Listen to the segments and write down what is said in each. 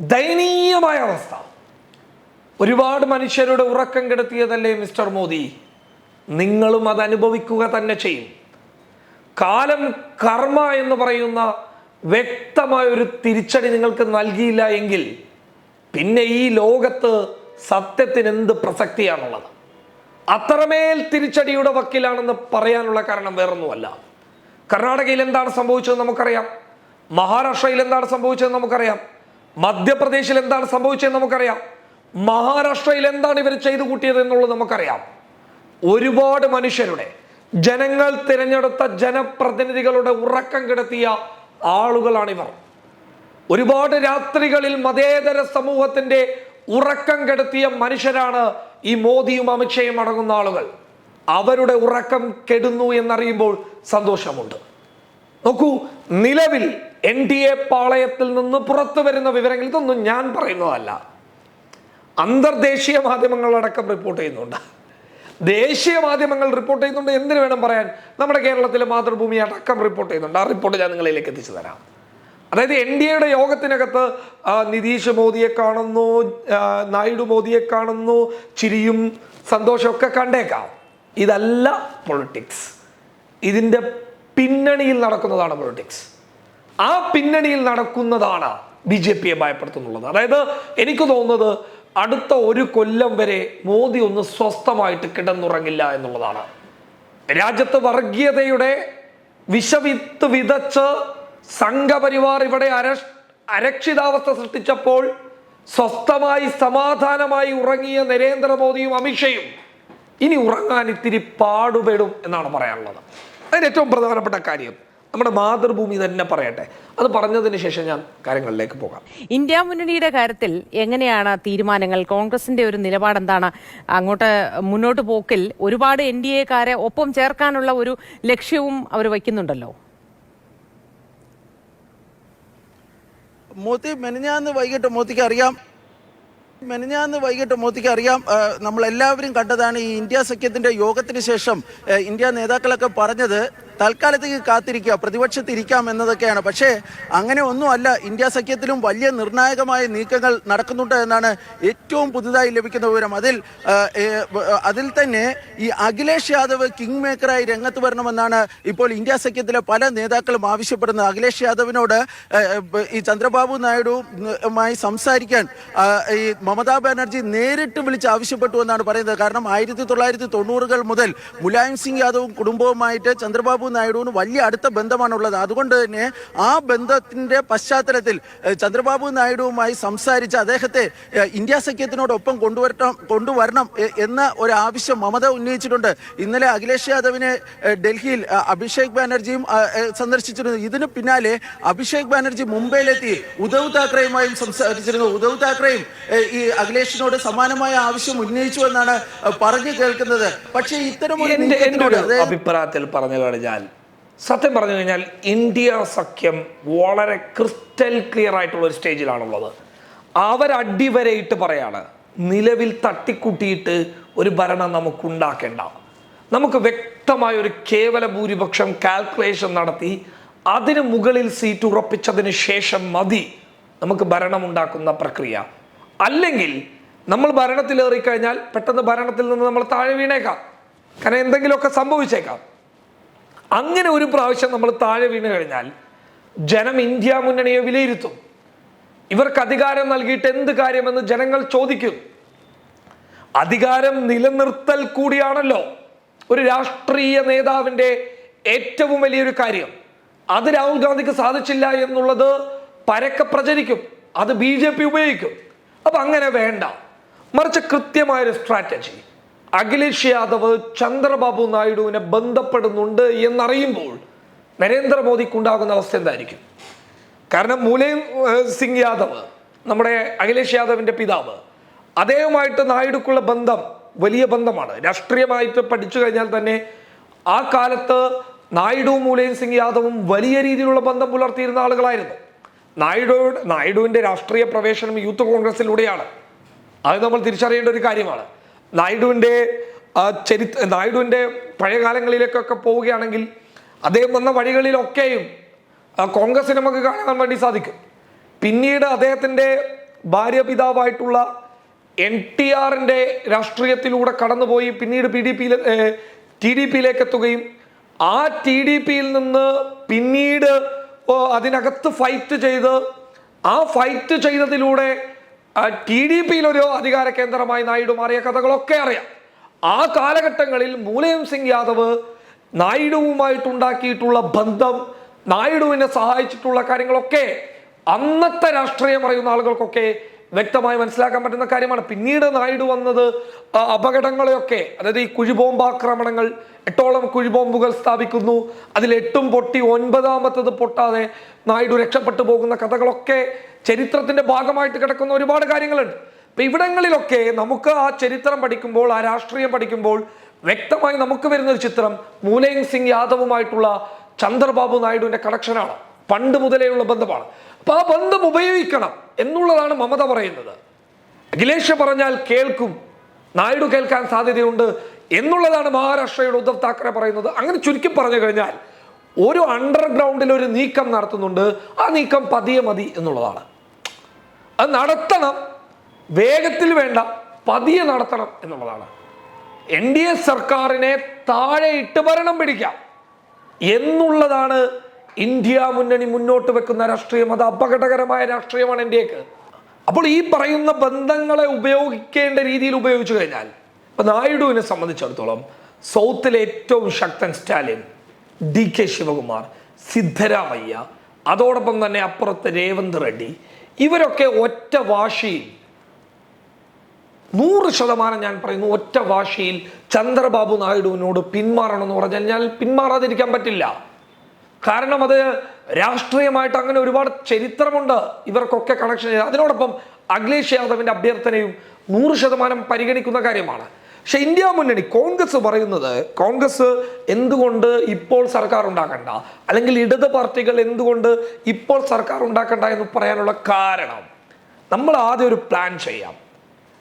ദയനീയമായ അവസ്ഥ. ഒരുപാട് മനുഷ്യരുടെ ഉറക്കം കെടുത്തിയതല്ലേ മിസ്റ്റർ മോദി? നിങ്ങളും അത് അനുഭവിക്കുക തന്നെ ചെയ്യും. കാലം കർമ്മ എന്ന് പറയുന്ന വ്യക്തമായ ഒരു തിരിച്ചടി നിങ്ങൾക്ക് നൽകിയില്ല എങ്കിൽ പിന്നെ ഈ ലോകത്ത് സത്യത്തിന് എന്ത് പ്രസക്തിയാണുള്ളത്? അത്രമേൽ തിരിച്ചടിയുടെ വക്കിലാണെന്ന് പറയാനുള്ള കാരണം വേറൊന്നുമല്ല. കർണാടകയിൽ എന്താണ് സംഭവിച്ചതെന്ന് നമുക്കറിയാം. മഹാരാഷ്ട്രയിൽ എന്താണ് സംഭവിച്ചതെന്ന് നമുക്കറിയാം. മധ്യപ്രദേശിൽ എന്താണ് സംഭവിച്ചത് നമുക്കറിയാം. മഹാരാഷ്ട്രയിൽ എന്താണ് ഇവർ ചെയ്തു കൂട്ടിയത് എന്നുള്ളത് നമുക്കറിയാം. ഒരുപാട് മനുഷ്യരുടെ ജനങ്ങൾ തിരഞ്ഞെടുത്ത ജനപ്രതിനിധികളുടെ ഉറക്കം കിടത്തിയ ആളുകളാണിവർ. ഒരുപാട് രാത്രികളിൽ മതേതര സമൂഹത്തിന്റെ ഉറക്കം കെടുത്തിയ മനുഷ്യരാണ് ഈ മോദിയും അമിത്ഷയും അടങ്ങുന്ന ആളുകൾ. അവരുടെ ഉറക്കം കെടുന്നു എന്നറിയുമ്പോൾ സന്തോഷമുണ്ട്. നോക്കൂ നിലവിൽ എൻ ഡി എ പാളയത്തിൽ നിന്ന് പുറത്തു വരുന്ന വിവരങ്ങൾ ഇതൊന്നും ഞാൻ പറയുന്നതല്ല. അന്തർദേശീയ മാധ്യമങ്ങളടക്കം റിപ്പോർട്ട് ചെയ്യുന്നുണ്ട്. ദേശീയ മാധ്യമങ്ങൾ റിപ്പോർട്ട് ചെയ്യുന്നുണ്ട് എന്തിനു വേണം പറയാൻ? നമ്മുടെ കേരളത്തിലെ മാതൃഭൂമി അടക്കം റിപ്പോർട്ട് ചെയ്യുന്നുണ്ട്. ആ റിപ്പോർട്ട് ഞാൻ നിങ്ങളിലേക്ക് എത്തിച്ചു തരാം. അതായത് എൻ ഡി എയുടെ യോഗത്തിനകത്ത് നിതീഷ് മോദിയെ കാണുന്നു നായിഡു മോദിയെ കാണുന്നു ചിരിയും സന്തോഷമൊക്കെ കണ്ടേക്കാം. ഇതല്ല പൊളിറ്റിക്സ് ഇതിന്റെ പിന്നണിയിൽ നടക്കുന്നതാണ് പൊളിറ്റിക്സ് ആ പിന്നണിയിൽ നടക്കുന്നതാണ് ബി ജെ പിയെ ഭയപ്പെടുത്തുന്നുള്ളത്. അതായത് എനിക്ക് തോന്നുന്നത് അടുത്ത ഒരു കൊല്ലം വരെ മോദി ഒന്ന് സ്വസ്ഥമായിട്ട് കിടന്നുറങ്ങില്ല എന്നുള്ളതാണ്. രാജ്യത്ത് വർഗീയതയുടെ വിഷവിത്ത് വിതച്ച് സംഘപരിവാർ ഇവിടെ അര അരക്ഷിതാവസ്ഥ സൃഷ്ടിച്ചപ്പോൾ സ്വസ്ഥമായി സമാധാനമായി ഉറങ്ങിയ നരേന്ദ്രമോദിയും അമിത്ഷയും ഇനി ഉറങ്ങാൻ ഇത്തിരി പാടുപെടും എന്നാണ് പറയാനുള്ളത്. അതിന് ഏറ്റവും പ്രധാനപ്പെട്ട കാര്യം നമ്മുടെ മാതൃഭൂമി തന്നെ പറയട്ടെ. അത് പറഞ്ഞതിന് ശേഷം ഞാൻ കാര്യങ്ങളിലേക്ക് പോകാം. ഇന്ത്യ മുന്നണിയുടെ കാര്യത്തിൽ എങ്ങനെയാണ് തീരുമാനങ്ങൾ? കോൺഗ്രസിന്റെ ഒരു നിലപാട് എന്താണ് അങ്ങോട്ട് മുന്നോട്ട് പോക്കിൽ ഒരുപാട് എൻ ഡി എക്കാരെ ഒപ്പം ചേർക്കാനുള്ള ഒരു ലക്ഷ്യവും അവർ വയ്ക്കുന്നുണ്ടല്ലോ. മോത്തി മെനഞ്ഞാന്ന് വൈകിട്ട് മോത്തിക്ക് അറിയാം. മെനഞ്ഞാന്ന് വൈകിട്ട് മോത്തിക്ക് അറിയാം നമ്മളെല്ലാവരും കണ്ടതാണ് ഈ ഇന്ത്യ സഖ്യത്തിന്റെ യോഗത്തിന് ശേഷം ഇന്ത്യ നേതാക്കളൊക്കെ പറഞ്ഞത് തൽക്കാലത്തേക്ക് കാത്തിരിക്കുക പ്രതിപക്ഷത്തിരിക്കാം എന്നതൊക്കെയാണ്. പക്ഷേ അങ്ങനെ ഒന്നുമല്ല. ഇന്ത്യ സഖ്യത്തിലും വലിയ നിർണായകമായ നീക്കങ്ങൾ നടക്കുന്നുണ്ട് എന്നാണ് ഏറ്റവും പുതുതായി ലഭിക്കുന്ന വിവരം. അതിൽ അതിൽ തന്നെ ഈ അഖിലേഷ് യാദവ് കിങ് മേക്കറായി രംഗത്ത് വരണമെന്നാണ് ഇപ്പോൾ ഇന്ത്യ സഖ്യത്തിലെ പല നേതാക്കളും ആവശ്യപ്പെടുന്നത്. അഖിലേഷ് യാദവിനോട് ഈ ചന്ദ്രബാബു നായിഡുമായി സംസാരിക്കാൻ ഈ മമതാ ബാനർജി നേരിട്ട് വിളിച്ച് ആവശ്യപ്പെട്ടു എന്നാണ് പറയുന്നത്. കാരണം ആയിരത്തി തൊള്ളായിരത്തി തൊണ്ണൂറുകൾ മുതൽ മുലായം സിംഗ് യാദവും കുടുംബവുമായിട്ട് ചന്ദ്രബാബു നായിഡുവിന് വലിയ അടുത്ത ബന്ധമാണുള്ളത്. അതുകൊണ്ട് തന്നെ ആ ബന്ധത്തിന്റെ പശ്ചാത്തലത്തിൽ ചന്ദ്രബാബു നായിഡുവുമായി സംസാരിച്ച് അദ്ദേഹത്തെ ഇന്ത്യ സഖ്യത്തിനോടൊപ്പം കൊണ്ടുവരണം കൊണ്ടുവരണം എന്ന ഒരു ആവശ്യം മമത ഉന്നയിച്ചിട്ടുണ്ട്. ഇന്നലെ അഖിലേഷ് യാദവിനെ ഡൽഹിയിൽ അഭിഷേക് ബാനർജിയും സന്ദർശിച്ചിരുന്നു. ഇതിന് പിന്നാലെ അഭിഷേക് ബാനർജി മുംബൈയിലെത്തി. ഉദ്ധവ് താക്കറെയുമായും സംസാരിച്ചിരുന്നു. ഉദ്ധവ് താക്കറെയും ഈ അഖിലേഷിനോട് സമാനമായ ആവശ്യം ഉന്നയിച്ചു എന്നാണ് പറഞ്ഞു കേൾക്കുന്നത്. പക്ഷേ ഇത്തരം ഒരു അഭിപ്രായത്തിൽ പറഞ്ഞു കഴിഞ്ഞാൽ സത്യം പറഞ്ഞു കഴിഞ്ഞാൽ ഇന്ത്യ സഖ്യം വളരെ ക്രിസ്റ്റൽ ക്ലിയർ ആയിട്ടുള്ള ഒരു സ്റ്റേജിലാണുള്ളത്. അവരടിവരയിട്ട് പറയാണ് നിലവിൽ തട്ടിക്കൂട്ടിയിട്ട് ഒരു ഭരണം നമുക്ക് ഉണ്ടാക്കേണ്ട നമുക്ക് വ്യക്തമായ ഒരു കേവല ഭൂരിപക്ഷം കാൽക്കുലേഷൻ നടത്തി അതിന് മുകളിൽ സീറ്റ് ഉറപ്പിച്ചതിന് ശേഷം മതി നമുക്ക് ഭരണമുണ്ടാക്കുന്ന പ്രക്രിയ. അല്ലെങ്കിൽ നമ്മൾ ഭരണത്തിലേറി കഴിഞ്ഞാൽ പെട്ടെന്ന് ഭരണത്തിൽ നിന്ന് നമ്മൾ താഴെ വീണേക്കാം. കാരണം എന്തെങ്കിലുമൊക്കെ സംഭവിച്ചേക്കാം. അങ്ങനെ ഒരു പ്രാവശ്യം നമ്മൾ താഴെ വീണ് കഴിഞ്ഞാൽ ജനം ഇന്ത്യ മുന്നണിയെ വിലയിരുത്തും. ഇവർക്ക് അധികാരം നൽകിയിട്ട് എന്ത് കാര്യമെന്ന് ജനങ്ങൾ ചോദിക്കും. അധികാരം നിലനിർത്തൽ കൂടിയാണല്ലോ ഒരു രാഷ്ട്രീയ നേതാവിന്റെ ഏറ്റവും വലിയൊരു കാര്യം. അത് രാഹുൽ ഗാന്ധിക്ക് സാധിച്ചില്ല എന്നുള്ളത് പരക്കെ പ്രചരിക്കും. അത് ബി ജെ പി ഉപയോഗിക്കും. അപ്പം അങ്ങനെ വേണ്ട. മറിച്ച് കൃത്യമായൊരു സ്ട്രാറ്റജി. അഖിലേഷ് യാദവ് ചന്ദ്രബാബു നായിഡുവിനെ ബന്ധപ്പെടുന്നുണ്ട് എന്നറിയുമ്പോൾ നരേന്ദ്രമോദിക്കുണ്ടാകുന്ന അവസ്ഥ എന്തായിരിക്കും? കാരണം മുലയം സിംഗ് യാദവ് നമ്മുടെ അഖിലേഷ് യാദവിന്റെ പിതാവ് അദ്ദേഹമായിട്ട് നായിഡുക്കുള്ള ബന്ധം വലിയ ബന്ധമാണ്. രാഷ്ട്രീയമായിട്ട് പഠിച്ചു കഴിഞ്ഞാൽ തന്നെ ആ കാലത്ത് നായിഡുവും മുലയം സിംഗ് യാദവും വലിയ രീതിയിലുള്ള ബന്ധം പുലർത്തിയിരുന്ന ആളുകളായിരുന്നു. നായിഡു നായിഡുവിന്റെ രാഷ്ട്രീയ പ്രവേശനം യൂത്ത് കോൺഗ്രസിലൂടെയാണ്. അത് നമ്മൾ തിരിച്ചറിയേണ്ട ഒരു കാര്യമാണ്. നായിഡുവിന്റെ ചരിത്ര നായിഡുവിന്റെ പഴയ കാലങ്ങളിലേക്കൊക്കെ പോവുകയാണെങ്കിൽ അദ്ദേഹം വന്ന വഴികളിലൊക്കെയും കോൺഗ്രസ് നമുക്ക് കാണാൻ വേണ്ടി സാധിക്കും. പിന്നീട് അദ്ദേഹത്തിന്റെ ഭാര്യ പിതാവായിട്ടുള്ള എൻ ടി ആറിന്റെ രാഷ്ട്രീയത്തിലൂടെ കടന്നുപോയി പിന്നീട് പി ഡി പിയിൽ ടി ഡി പിയിലേക്ക് എത്തുകയും ആ ടി ഡി പിയിൽ നിന്ന് പിന്നീട് അതിനകത്ത് ഫൈറ്റ് ചെയ്ത് ആ ഫൈറ്റ് ചെയ്തതിലൂടെ ടി ഡി പിയിൽ ഒരു അധികാര കേന്ദ്രമായി നായിഡു മാറിയ കഥകളൊക്കെ അറിയാം. ആ കാലഘട്ടങ്ങളിൽ മുലയം സിംഗ് യാദവ് നായിഡുവുമായിട്ടുണ്ടാക്കിയിട്ടുള്ള ബന്ധം നായിഡുവിനെ സഹായിച്ചിട്ടുള്ള കാര്യങ്ങളൊക്കെ അന്നത്തെ രാഷ്ട്രീയം അറിയുന്ന ആളുകൾക്കൊക്കെ വ്യക്തമായി മനസ്സിലാക്കാൻ പറ്റുന്ന കാര്യമാണ്. പിന്നീട് നായിഡു വന്നത് അപകടങ്ങളെയൊക്കെ അതായത് ഈ കുഴിബോംബാക്രമണങ്ങൾ എട്ടോളം കുഴിബോംബുകൾ സ്ഥാപിക്കുന്നു. അതിൽ എട്ടും പൊട്ടി ഒൻപതാമത്തത് പൊട്ടാതെ നായിഡു രക്ഷപ്പെട്ടു പോകുന്ന കഥകളൊക്കെ ചരിത്രത്തിന്റെ ഭാഗമായിട്ട് കിടക്കുന്ന ഒരുപാട് കാര്യങ്ങളുണ്ട്. അപ്പൊ ഇവിടങ്ങളിലൊക്കെ നമുക്ക് ആ ചരിത്രം പഠിക്കുമ്പോൾ ആ രാഷ്ട്രീയം പഠിക്കുമ്പോൾ വ്യക്തമായി നമുക്ക് വരുന്ന ഒരു ചിത്രം മൂലയൻ സിംഗ് യാദവുമായിട്ടുള്ള ചന്ദ്രബാബു നായിഡുവിന്റെ കണക്ഷനാണ് പണ്ട് മുതലേ ഉള്ള ബന്ധമാണ്. അപ്പൊ ആ ബന്ധം ഉപയോഗിക്കണം എന്നുള്ളതാണ് മമത പറയുന്നത്. അഖിലേഷ് പറഞ്ഞാൽ കേൾക്കും. നായിഡു കേൾക്കാൻ സാധ്യതയുണ്ട് എന്നുള്ളതാണ് മഹാരാഷ്ട്രയുടെ ഉദ്ധവ് താക്കറെ പറയുന്നത്. അങ്ങനെ ചുരുക്കി പറഞ്ഞു കഴിഞ്ഞാൽ ഒരു അണ്ടർഗ്രൗണ്ടിൽ ഒരു നീക്കം നടത്തുന്നുണ്ട്. ആ നീക്കം പതിയെ മതി എന്നുള്ളതാണ്. അത് നടത്തണം. വേഗത്തിൽ വേണ്ട. പതിയെ നടത്തണം എന്നുള്ളതാണ്. എൻ ഡി എ സർക്കാരിനെ താഴെ ഇട്ട് ഭരണം പിടിക്കാം എന്നുള്ളതാണ് ഇന്ത്യ മുന്നണി മുന്നോട്ട് വെക്കുന്ന രാഷ്ട്രീയം അത് അപകടകരമായ രാഷ്ട്രീയമാണ് ഇന്ത്യയ്ക്ക്. അപ്പോൾ ഈ പറയുന്ന ബന്ധങ്ങളെ ഉപയോഗിക്കേണ്ട രീതിയിൽ ഉപയോഗിച്ചു കഴിഞ്ഞാൽ ഇപ്പൊ നായിഡുവിനെ സംബന്ധിച്ചിടത്തോളം സൗത്തിലെ ഏറ്റവും ശക്തൻ സ്റ്റാലിൻ ഡി കെ ശിവകുമാർ സിദ്ധരാമയ്യ അതോടൊപ്പം തന്നെ അപ്പുറത്ത് രേവന്ത് റെഡ്ഡി ഇവരൊക്കെ ഒറ്റ വാശിയിൽ നൂറ് ശതമാനം ഞാൻ പറയുന്നു ഒറ്റ വാശിയിൽ ചന്ദ്രബാബു നായിഡുവിനോട് പിന്മാറണമെന്ന് പറഞ്ഞാൽ ഞാൻ പിന്മാറാതിരിക്കാൻ പറ്റില്ല. കാരണം അത് രാഷ്ട്രീയമായിട്ട് അങ്ങനെ ഒരുപാട് ചരിത്രമുണ്ട്. ഇവർക്കൊക്കെ കണക്ഷൻ അതിനോടൊപ്പം അഖിലേഷ് യാദവിന്റെ അഭ്യർത്ഥനയും നൂറ് ശതമാനം പരിഗണിക്കുന്ന കാര്യമാണ്. പക്ഷെ ഇന്ത്യ മുന്നണി കോൺഗ്രസ് പറയുന്നത് കോൺഗ്രസ് എന്തുകൊണ്ട് ഇപ്പോൾ സർക്കാർ ഉണ്ടാക്കണ്ട? അല്ലെങ്കിൽ ഇടത് പാർട്ടികൾ എന്തുകൊണ്ട് ഇപ്പോൾ സർക്കാർ ഉണ്ടാക്കണ്ട എന്ന് പറയാനുള്ള കാരണം? നമ്മൾ ആദ്യം ഒരു പ്ലാൻ ചെയ്യാം.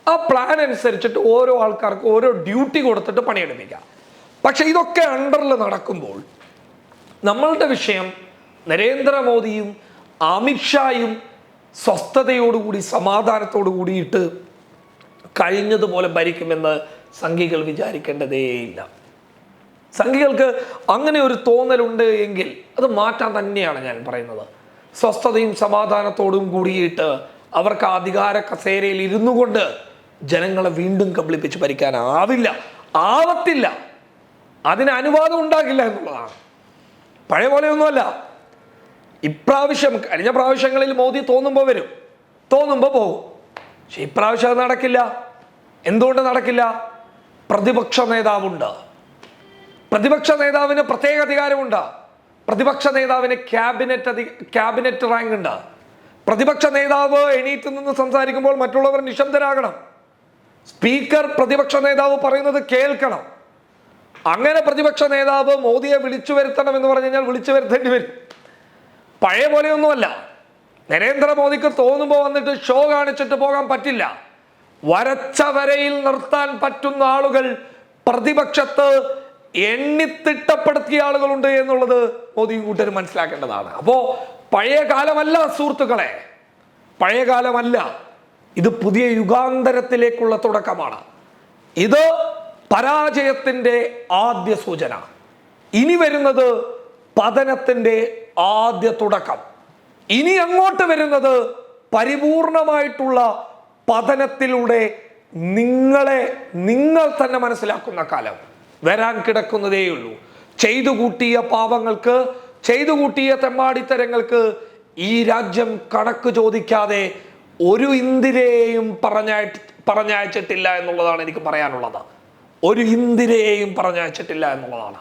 ആ പ്ലാൻ അനുസരിച്ചിട്ട് ഓരോ ആൾക്കാർക്ക് ഓരോ ഡ്യൂട്ടി കൊടുത്തിട്ട് പണിയെടുപ്പിക്കാം. പക്ഷെ ഇതൊക്കെ അണ്ടറിൽ നടക്കുമ്പോൾ നമ്മളുടെ വിഷയം നരേന്ദ്രമോദിയും അമിത്ഷായും സ്വസ്ഥതയോടുകൂടി സമാധാനത്തോടു കൂടിയിട്ട് കഴിഞ്ഞതുപോലെ ഭരിക്കുമെന്ന് സംഘികൾ വിചാരിക്കേണ്ടതേയില്ല. സംഘികൾക്ക് അങ്ങനെ ഒരു തോന്നലുണ്ട് എങ്കിൽ അത് മാറ്റാൻ തന്നെയാണ് ഞാൻ പറയുന്നത്. സ്വസ്ഥതയും സമാധാനത്തോടും കൂടിയിട്ട് അവർക്ക് അധികാര കസേരയിൽ ഇരുന്നു കൊണ്ട് ജനങ്ങളെ വീണ്ടും കബളിപ്പിച്ച് ഭരിക്കാനാവില്ല. ആവത്തില്ല. അതിന് അനുവാദം ഉണ്ടാകില്ല എന്നുള്ളതാണ്. പഴയ പോലെയൊന്നുമല്ല. ഇപ്രാവശ്യം കഴിഞ്ഞ പ്രാവശ്യങ്ങളിൽ മോദി തോന്നുമ്പോൾ വരും. തോന്നുമ്പോൾ പോകും. പക്ഷെ ഇപ്രാവശ്യം അത് നടക്കില്ല. എന്തുകൊണ്ട് നടക്കില്ല? പ്രതിപക്ഷ നേതാവുണ്ട്. പ്രതിപക്ഷ നേതാവിന് പ്രത്യേക അധികാരമുണ്ട്. പ്രതിപക്ഷ നേതാവിന് ക്യാബിനറ്റ് അധി ക്യാബിനറ്റ് റാങ്ക് ഉണ്ട്. പ്രതിപക്ഷ നേതാവ് എണീറ്റ് നിന്ന് സംസാരിക്കുമ്പോൾ മറ്റുള്ളവർ നിശബ്ദരാകണം. സ്പീക്കർ പ്രതിപക്ഷ നേതാവ് പറയുന്നത് കേൾക്കണം. അങ്ങനെ പ്രതിപക്ഷ നേതാവ് മോദിയെ വിളിച്ചു വരുത്തണം എന്ന് പറഞ്ഞു കഴിഞ്ഞാൽ വിളിച്ചു വരുത്തേണ്ടി വരും. പഴയ പോലെയൊന്നുമല്ല. നരേന്ദ്രമോദിക്ക് തോന്നുമ്പോൾ വന്നിട്ട് ഷോ കാണിച്ചിട്ട് പോകാൻ പറ്റില്ല. വരച്ച വരയിൽ നിർത്താൻ പറ്റുന്ന ആളുകൾ പ്രതിപക്ഷത്ത് എണ്ണിത്തിട്ടപ്പെടുത്തിയ ആളുകളുണ്ട് എന്നുള്ളത് മോദിയും കൂട്ടരും മനസ്സിലാക്കേണ്ടതാണ്. അപ്പോൾ പഴയ കാലമല്ല സുഹൃത്തുക്കളെ. പഴയ കാലമല്ല. ഇത് പുതിയ യുഗാന്തരത്തിലേക്കുള്ള തുടക്കമാണ്. ഇത് പരാജയത്തിന്റെ ആദ്യ സൂചന. ഇനി വരുന്നത് പതനത്തിന്റെ ആദ്യ തുടക്കം. ഇനി അങ്ങോട്ട് വരുന്നത് പരിപൂർണമായിട്ടുള്ള പതനത്തിലൂടെ നിങ്ങളെ നിങ്ങൾ തന്നെ മനസ്സിലാക്കുന്ന കാലം. വരാൻ കിടക്കുന്നതേയുള്ളൂ. ചെയ്തു കൂട്ടിയ പാപങ്ങൾക്ക് ചെയ്തു കൂട്ടിയ തെമ്മാടിത്തരങ്ങൾക്ക് ഈ രാജ്യം കണക്ക് ചോദിക്കാതെ ഒരു ഇന്ദിരയെയും പറഞ്ഞയച്ച് പറഞ്ഞയച്ചിട്ടില്ല എന്നുള്ളതാണ് എനിക്ക് പറയാനുള്ളത്. ഒരു ഇന്ദിരയെയും പറഞ്ഞയച്ചിട്ടില്ല എന്നുള്ളതാണ്.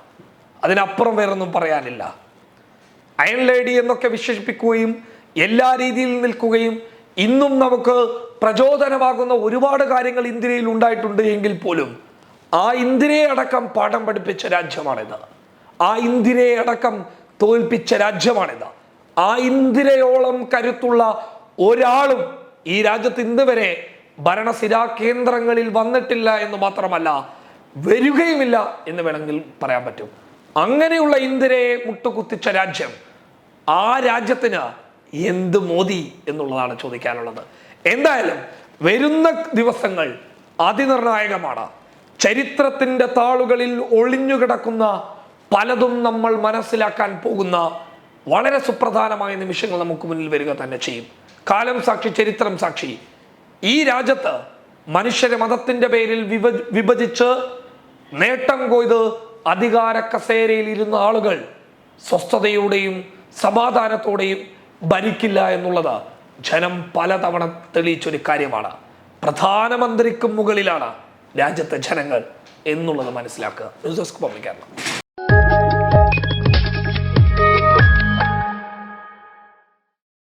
അതിനപ്പുറം വേറൊന്നും പറയാനില്ല. അയൺ ലേഡി എന്നൊക്കെ വിശേഷിപ്പിക്കുകയും എല്ലാ രീതിയിൽ നിൽക്കുകയും ഇന്നും നമുക്ക് പ്രചോദനമാകുന്ന ഒരുപാട് കാര്യങ്ങൾ ഇന്ത്യയിൽ ഉണ്ടായിട്ടുണ്ട് എങ്കിൽ പോലും ആ ഇന്ദിരയെ അടക്കം പാഠം പഠിപ്പിച്ച രാജ്യമാണിത്. ആ ഇന്ദിരയെ അടക്കം തോൽപ്പിച്ച രാജ്യമാണിത്. ആ ഇന്ദിരയോളം കരുത്തുള്ള ഒരാളും ഈ രാജ്യത്ത് ഇന്ന് വരെ ഭരണസിരാ കേന്ദ്രങ്ങളിൽ വന്നിട്ടില്ല എന്ന് മാത്രമല്ല വരികയുമില്ല എന്ന് വേണമെങ്കിൽ പറയാൻ പറ്റും. അങ്ങനെയുള്ള ഇന്ദിരയെ മുട്ടുകുത്തിച്ച രാജ്യം ആ രാജ്യത്തിന് എന്ത് മോദി എന്നുള്ളതാണ് ചോദിക്കാനുള്ളത്. എന്തായാലും വരുന്ന ദിവസങ്ങൾ അതിനിർണായകമാണ്. ചരിത്രത്തിന്റെ താളുകളിൽ ഒളിഞ്ഞുകിടക്കുന്ന പലതും നമ്മൾ മനസ്സിലാക്കാൻ പോകുന്ന വളരെ സുപ്രധാനമായ നിമിഷങ്ങൾ നമുക്ക് മുന്നിൽ വരിക തന്നെ ചെയ്യും. കാലം സാക്ഷി ചരിത്രം സാക്ഷി. ഈ രാജ്യത്ത് മനുഷ്യരെ മതത്തിന്റെ പേരിൽ വിഭ വിഭജിച്ച് നേട്ടം കൊയ്ത് അധികാര കസേരയിൽ ഇരുന്ന ആളുകൾ സ്വസ്ഥതയോടെയും സമാധാനത്തോടെയും ഭരിക്കില്ല എന്നുള്ളത് ജനം പലതവണ തെളിയിച്ചൊരു കാര്യമാണ്. പ്രധാനമന്ത്രിക്കും മുകളിലാണ് രാജ്യത്തെ ജനങ്ങൾ എന്നുള്ളത് മനസ്സിലാക്കുക. News desk public Keralam.